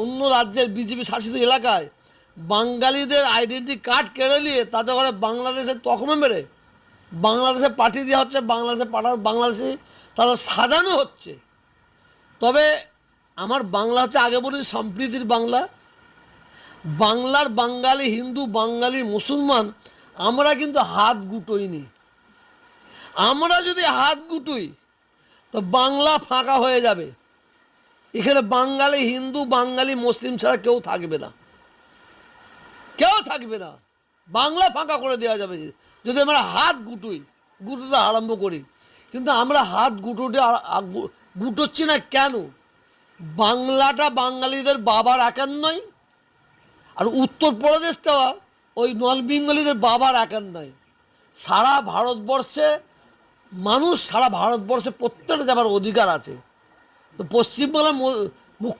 অন্য রাজ্যের বিজেপি শাসিত এলাকায় বাঙালিদের আইডেন্টি কার্ড কেড়ে নিয়ে তাদের ঘরে বাংলাদেশের তকমে মেরে, বাংলাদেশে পাঠিয়ে দেওয়া হচ্ছে, বাংলাদেশে পাঠা, বাংলাদেশে তাদের সাজানো হচ্ছে। তবে আমার বাংলা হচ্ছে আগে বলি সম্প্রীতির বাংলা। বাংলার বাঙালি হিন্দু, বাঙালি মুসলমান, আমরা কিন্তু হাত গুটোইনি। আমরা যদি হাত গুটোই, তো বাংলা ফাঁকা হয়ে যাবে। এখানে বাঙালি, হিন্দু, বাঙালি, মুসলিম ছাড়া কেউ থাকবে না। কেউ থাকবে না। বাংলা ফাঁকা করে দেওয়া যাবে। যদি আমরা হাত গুটুই গুটোতে আরম্ভ করি, কিন্তু আমরা হাত আর- গুটোচ্ছি না কেন? বাংলাটা বাঙালিদের বাবার একান নয়, আর উত্তরপ্রদেশটা ওই নন বেঙ্গলিদের বাবার একান নয়। সারা ভারতবর্ষে, মানুষ সারা ভারতবর্ষে প্রত্যেকটা যাবার অধিকার আছে। পশ্চিমবাংলার মু- মুখ্য